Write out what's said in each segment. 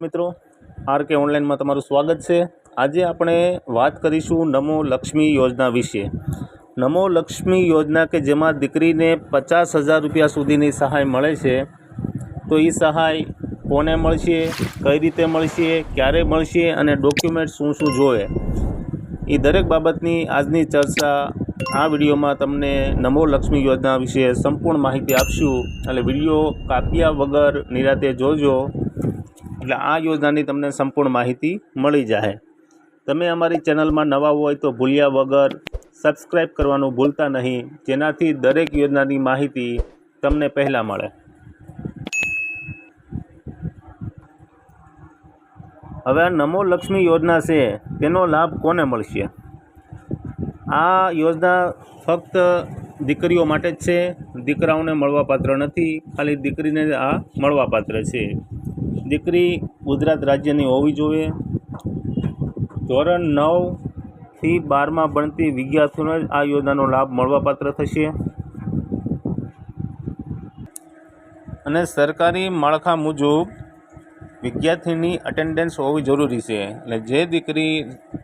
મિત્રો R K ઓનલાઈનમાં તમારું સ્વાગત છે. આજે આપણે વાત કરીશું નમો લક્ષ્મી યોજના વિશે. નમો લક્ષ્મી યોજના કે જેમાં દીકરીને પચાસ હજાર રૂપિયા સુધીની સહાય મળે છે, તો એ સહાય કોને મળશે, કઈ રીતે મળશે, ક્યારે મળશે અને ડોક્યુમેન્ટ શું શું જોવે એ દરેક બાબતની આજની ચર્ચા આ વિડીયોમાં તમને નમો લક્ષ્મી યોજના વિશે સંપૂર્ણ માહિતી આપશું. એટલે વીડિયો કાપ્યા વગર નિરાતે જોજો. એટલે આ યોજનાની તમને સંપૂર્ણ માહિતી મળી જાય તમે અમારી ચેનલમાં નવા હોય તો ભૂલ્યા વગર સબસ્ક્રાઈબ કરવાનું ભૂલતા નહીં, જેનાથી દરેક યોજનાની માહિતી તમને પહેલાં મળે. હવે આ નમો લક્ષ્મી યોજના છે, તેનો લાભ કોને મળશે? આ યોજના ફક્ત દીકરીઓ માટે જ છે, દીકરાઓને મળવાપાત્ર નથી, ખાલી દીકરીને આ મળવાપાત્ર છે. દીકરી ગુજરાત રાજ્યની હોવી જોઈએ. ધોરણ નવથી બારમાં ભણતી વિદ્યાર્થીઓને જ આ યોજનાનો લાભ મળવાપાત્ર થશે. અને સરકારી માળખા મુજબ વિદ્યાર્થીની અટેન્ડન્સ હોવી જરૂરી છે. એટલે જે દીકરી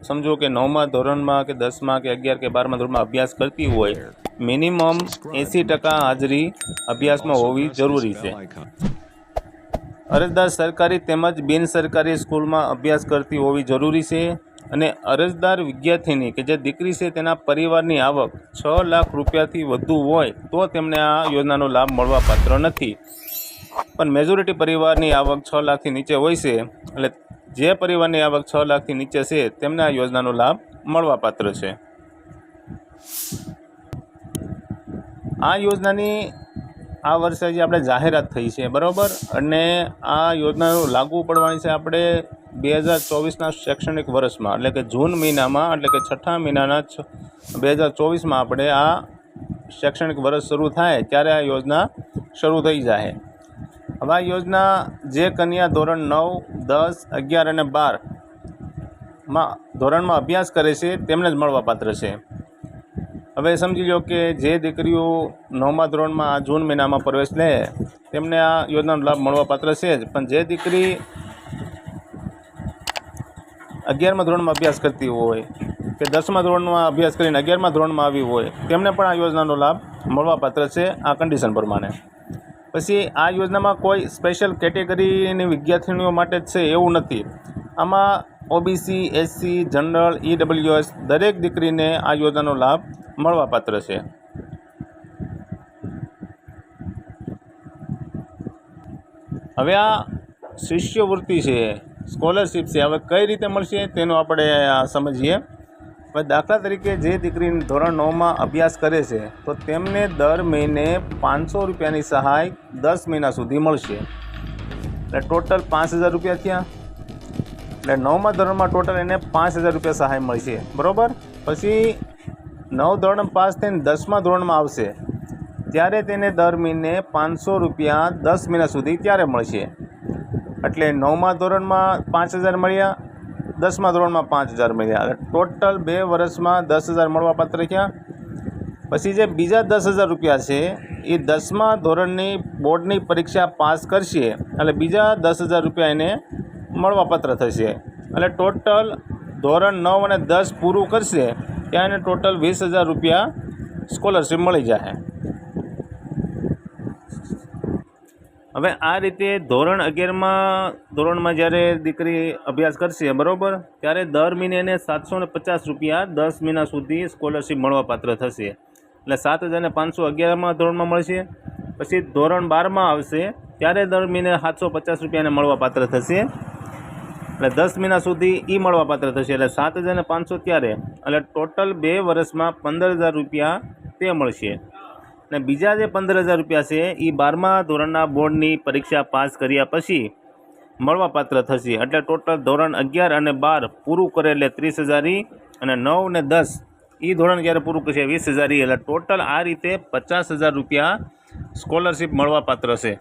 સમજો કે નવમા ધોરણમાં કે દસમાં કે અગિયાર કે બારમા ધોરણમાં અભ્યાસ કરતી હોય, મિનિમમ એંસી ટકા હાજરી અભ્યાસમાં હોવી જરૂરી છે. અરજદાર સરકારી તેમજ બિન સરકારી સ્કૂલમાં અભ્યાસ કરતી હોવી જરૂરી છે અને અરજદાર વિદ્યાર્થીની કે જે દીકરી છે તેના પરિવારની આવક છ લાખ રૂપિયાથી વધુ હોય તો તેમને આ યોજનાનો લાભ મળવા પાત્ર નથી. પણ મેજોરિટી પરિવારની આવક છ લાખથી નીચે હોય છે એટલે જે પરિવારની આવક છ લાખથી નીચે છે તેમને આ યોજનાનો લાભ મળવાપાત્ર છે. આ યોજનાની આ વર્ષે જે આપણે જાહેરાત થઈ છે, બરાબર? અને આ યોજના લાગુ પડવાની છે આપણે બે હજાર ચોવીસના શૈક્ષણિક વર્ષમાં, એટલે કે જૂન મહિનામાં, એટલે કે છઠ્ઠા મહિનાના છ, બે હજાર ચોવીસમાં આપણે આ શૈક્ષણિક વર્ષ શરૂ થાય ત્યારે આ યોજના શરૂ થઈ જાય. હવે આ યોજના જે કન્યા ધોરણ નવ, દસ, અગિયાર અને બારમાં ધોરણમાં અભ્યાસ કરે છે, તેમને જ મળવાપાત્ર છે. હવે સમજી લો કે જે દીકરીઓ નવમા ધોરણમાં આ જૂન મહિનામાં પ્રવેશ લે, તેમને આ યોજનાનો લાભ મળવાપાત્ર છે જ. પણ જે દીકરી અગિયારમા ધોરણમાં અભ્યાસ કરતી હોય કે દસમા ધોરણમાં અભ્યાસ કરીને અગિયારમા ધોરણમાં આવી હોય, તેમને પણ આ યોજનાનો લાભ મળવાપાત્ર છે આ કન્ડિશન પ્રમાણે. પછી આ યોજનામાં કોઈ સ્પેશિયલ કેટેગરીની વિદ્યાર્થીનીઓ માટે જ છે એવું નથી. આમાં ઓબીસી, એસસી, જનરલ ઈડબ્લ્યુએસ દરેક દીકરીને આ યોજનાનો લાભ મળવાપાત્ર છે. હવે આ શિષ્યવૃત્તિ છે, સ્કોલરશિપ છે, હવે કઈ રીતે મળશે તેનું આપણે સમજીએ. હવે દાખલા તરીકે જે દીકરી ધોરણ નવમાં અભ્યાસ કરે છે, તો તેમને દર મહિને પાંચસો રૂપિયાની સહાય દસ મહિના સુધી મળશે. એટલે ટોટલ પાંચ હજાર રૂપિયા થયા. એટલે નવમા ધોરણમાં ટોટલ એને પાંચ હજાર રૂપિયા સહાય મળશે બરાબર? પછી નવ ધોરણ પાસ થઈને દસમા ધોરણમાં આવશે. ત્યારે તેને દર મહિને પાંચસો રૂપિયા દસ મહિના સુધી ત્યારે મળશે. એટલે નવમા ધોરણમાં પાંચ હજાર મળ્યા, દસમા ધોરણમાં પાંચ હજાર મળ્યા. ટોટલ બે વર્ષમાં દસ હજાર મળવાપાત્ર થયા. પછી જે બીજા દસ હજાર રૂપિયા છે, એ દસમા ધોરણની બોર્ડની પરીક્ષા પાસ કરશે. એટલે બીજા દસ હજાર રૂપિયા એને મળવાપાત્ર થશે. એટલે ટોટલ ધોરણ નવ અને દસ પૂરું કરશે, ત્યાં એને ટોટલ વીસ હજાર રૂપિયા સ્કોલરશિપ મળી જાય હવે આ રીતે ધોરણ અગિયારમાં, ધોરણમાં જ્યારે દીકરી અભ્યાસ કરશે, બરાબર? ત્યારે દર મહિને એને સાતસો ને પચાસ રૂપિયા દસ મહિના સુધી સ્કોલરશિપ મળવાપાત્ર થશે. એટલે સાત હજાર ને પાંચસો અગિયારમાં ધોરણમાં મળશે, પછી ધોરણ બારમાં આવશે, ત્યારે દર મહિને સાતસો પચાસ રૂપિયાને મળવાપાત્ર થશે. એટલે દસ મહિના સુધી એ મળવાપાત્ર થશે. એટલે સાત હજાર પાંચસો ત્યારે એટલે ટોટલ બે વર્ષમાં પંદર હજાર રૂપિયા તે મળશે. અને બીજા જે પંદર હજાર રૂપિયા છે એ બારમા ધોરણના બોર્ડની પરીક્ષા પાસ કર્યા પછી મળવાપાત્ર થશે. એટલે ટોટલ ધોરણ અગિયાર અને બાર પૂરું કરે એટલે ત્રીસ હજારી અને નવ ને દસ એ ધોરણ જ્યારે પૂરું કરશે? વીસ હજારી. એટલે ટોટલ આ રીતે પચાસ હજાર રૂપિયા સ્કોલરશિપ મળવાપાત્ર છે.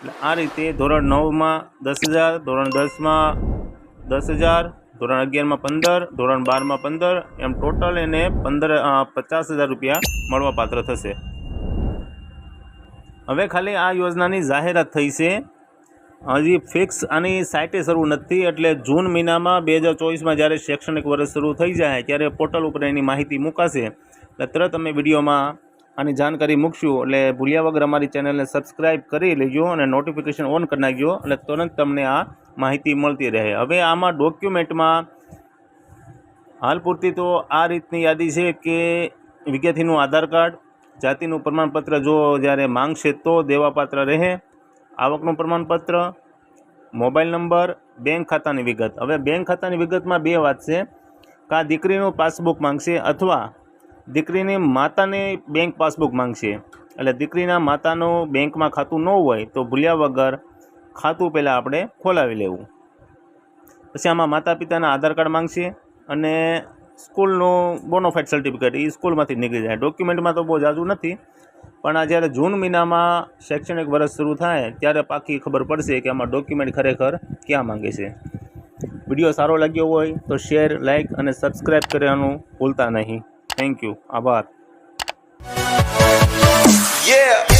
એટલે આ રીતે ધોરણ નવમાં દસ હજાર ધોરણ દસમાં દસ હજાર ધોરણ અગિયારમાં પંદર, ધોરણ બારમાં પંદર, એમ ટોટલ એને પંદર પચાસ હજાર રૂપિયા મળવાપાત્ર થશે. હવે ખાલી આ યોજનાની જાહેરાત થઈ છે. હજી ફિક્સ આની સાઇટે શરૂ નથી, એટલે જૂન મહિનામાં બે હજાર ચોવીસમાં જ્યારે શૈક્ષણિક વર્ષ શરૂ થઈ જાય, ત્યારે પોર્ટલ ઉપર એની માહિતી મૂકાશે. એટલે તરત અમે વિડીયોમાં આની જાણકારી મૂકશું. એટલે ભૂલ્યા વગર અમારી ચેનલને સબસ્ક્રાઈબ કરી લેજો અને નોટિફિકેશન ઓન કરી નાખજો. એટલે તુરંત તમને આ માહિતી મળતી રહે. હવે આમાં ડોક્યુમેન્ટમાં હાલ પૂરતી તો આ રીતની યાદી છે કે વિદ્યાર્થીનું આધાર કાર્ડ, જાતિનું પ્રમાણપત્ર જો જ્યારે માંગશે તો દેવાપાત્ર રહે. આવકનું પ્રમાણપત્ર, મોબાઈલ નંબર, બેંક ખાતાની વિગત. હવે બેંક ખાતાની વિગતમાં બે વાત છે. કાં દીકરીનું પાસબુક માંગશે અથવા દીકરીની માતાની બેંક પાસબુક માંગશે. એટલે દીકરીના માતાનું બેંકમાં ખાતું ન હોય તો ભૂલ્યા વગર ખાતું પહેલાં આપણે ખોલાવી લેવું. પછી આમાં માતા પિતાના આધાર કાર્ડ માંગશે અને સ્કૂલનું બોનોફાઇડ સર્ટિફિકેટ એ સ્કૂલમાંથી નીકળી જાય. ડોક્યુમેન્ટમાં તો બહુ જાજુ નથી, પણ આ જ્યારે જૂન મહિનામાં શૈક્ષણિક વર્ષ શરૂ થાય, ત્યારે પાકી ખબર પડશે કે આમાં ડોક્યુમેન્ટ ખરેખર ક્યાં માંગે છે. વીડિયો સારો લાગ્યો હોય તો શેર લાઇક અને સબસ્ક્રાઈબ કરવાનું ભૂલતા નહીં. থ্যাংক ইউ আবার Yeah!